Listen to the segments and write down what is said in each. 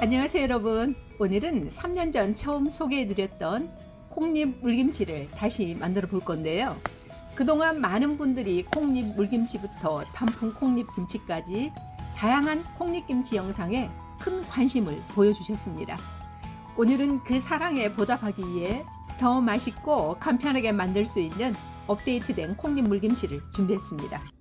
안녕하세요 여러분. 오늘은 3년 전 처음 소개해드렸던 콩잎 물김치를 다시 만들어 볼 건데요. 그동안 많은 분들이 콩잎 물김치부터 단풍 콩잎 김치까지 다양한 콩잎김치 영상에 큰 관심을 보여주셨습니다. 오늘은 그 사랑에 보답하기 위해 더 맛있고 간편하게 만들 수 있는 업데이트된 콩잎 물김치를 준비했습니다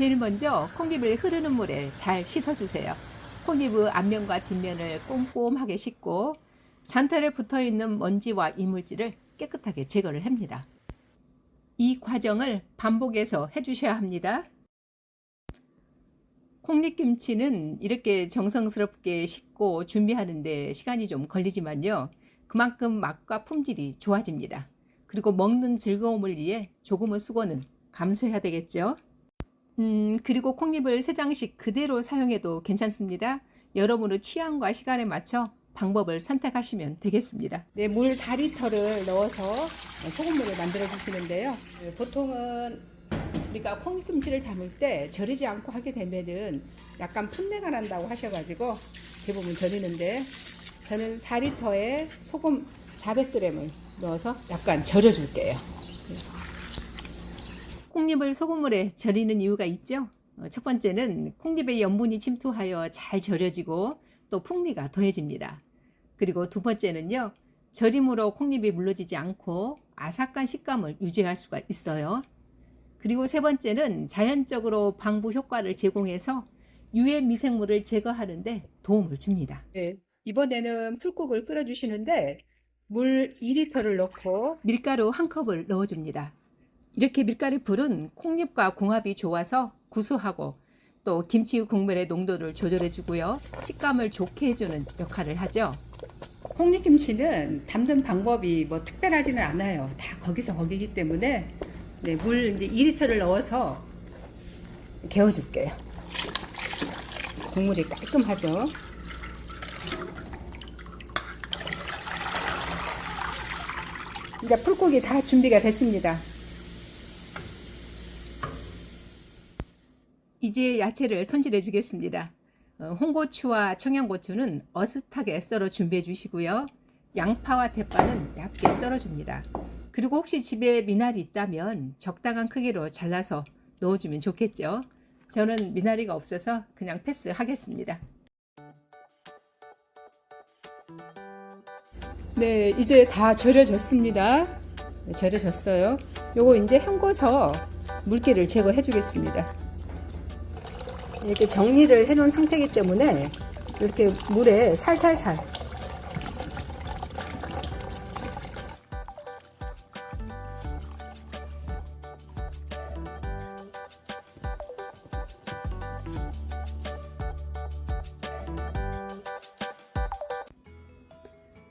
제일 먼저 콩잎을 흐르는 물에 잘 씻어주세요. 콩잎의 앞면과 뒷면을 꼼꼼하게 씻고 잔털에 붙어 있는 먼지와 이물질을 깨끗하게 제거를 합니다. 이 과정을 반복해서 해주셔야 합니다. 콩잎김치는 이렇게 정성스럽게 씻고 준비하는데 시간이 좀 걸리지만요. 그만큼 맛과 품질이 좋아집니다. 그리고 먹는 즐거움을 위해 조금의 수고는 감수해야 되겠죠. 음, 그리고 콩잎을 세 장씩 그대로 사용해도 괜찮습니다. 여러분의 취향과 시간에 맞춰 방법을 선택하시면 되겠습니다. 네, 물 4리터를 넣어서 소금물을 만들어 주시는데요. 네, 보통은 우리가 콩김치를 담을 때 절이지 않고 하게 되면은 약간 풋내가 난다고 하셔가지고 대부분 절이는데 저는 4리터에 소금 400g을 넣어서 약간 절여줄게요. 콩잎을 소금물에 절이는 이유가 있죠. 어, 첫 번째는 콩잎의 염분이 침투하여 잘 절여지고 또 풍미가 더해집니다. 그리고 두 번째는요. 절임으로 콩잎이 물러지지 않고 아삭한 식감을 유지할 수가 있어요. 그리고 세 번째는 자연적으로 방부 효과를 제공해서 유해 미생물을 제거하는데 도움을 줍니다. 네, 이번에는 풀국을 끓여주시는데 물 2리터를 넣고 밀가루 한 컵을 넣어줍니다. 이렇게 밀가루 불은 콩잎과 궁합이 좋아서 구수하고 또 김치 국물의 농도를 조절해 주고요. 식감을 좋게 해주는 역할을 하죠. 콩잎김치는 담는 방법이 뭐 특별하지는 않아요. 다 거기서 거기기 때문에 네, 물 이제 2리터를 넣어서 개워줄게요. 국물이 깔끔하죠. 이제 풀국이 다 준비가 됐습니다. 이제 야채를 손질해 주겠습니다. 어, 홍고추와 청양고추는 어슷하게 썰어 준비해 주시고요. 양파와 대파는 얇게 썰어 줍니다. 그리고 혹시 집에 미나리 있다면 적당한 크기로 잘라서 넣어주면 좋겠죠. 저는 미나리가 없어서 그냥 패스하겠습니다. 네, 이제 다 절여졌습니다. 네, 절여졌어요. 요거 이제 헹궈서 물기를 제거해 주겠습니다. 이렇게 정리를 해 놓은 상태이기 때문에 이렇게 물에 살살살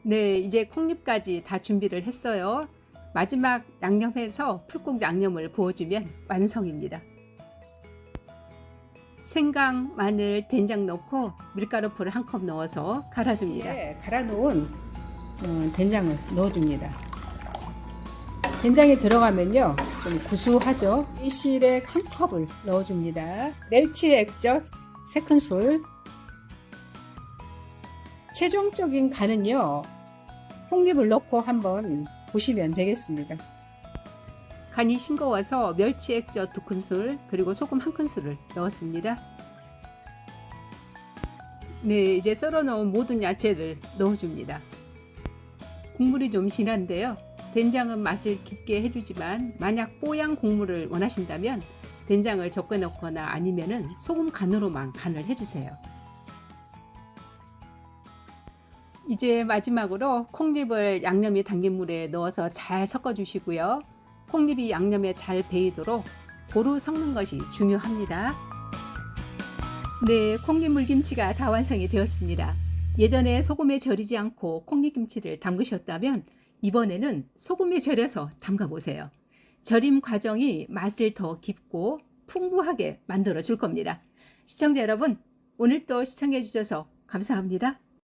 네, 이제 콩잎까지 다 준비를 했어요. 마지막 양념해서 풀국 양념을 부어주면 완성입니다. 생강, 마늘, 된장 넣고 밀가루 풀을 한 컵 넣어서 갈아줍니다. 네, 갈아 놓은 어, 된장을 넣어줍니다. 된장이 들어가면요 좀 구수하죠. 이 실에 한 컵을 넣어줍니다. 멸치 액젓 3큰술 최종적인 간은요 콩잎을 넣고 한번 보시면 되겠습니다. 간이 싱거워서 멸치 액젓 2큰술 그리고 소금 1큰술을 넣었습니다. 네, 이제 썰어 놓은 모든 야채를 넣어줍니다. 국물이 좀 진한데요. 된장은 맛을 깊게 해주지만 만약 뽀얀 국물을 원하신다면 된장을 적게 넣거나 아니면은 소금 간으로만 간을 해주세요. 이제 마지막으로 콩잎을 양념이 담긴 물에 넣어서 잘 섞어 주시고요. 콩잎이 양념에 잘 배이도록 고루 섞는 것이 중요합니다. 네, 콩잎 물김치가 다 완성이 되었습니다. 예전에 소금에 절이지 않고 콩잎김치를 담그셨다면 이번에는 소금에 절여서 담가 보세요. 절임 과정이 맛을 더 깊고 풍부하게 만들어 줄 겁니다. 시청자 여러분, 오늘도 시청해 주셔서 감사합니다.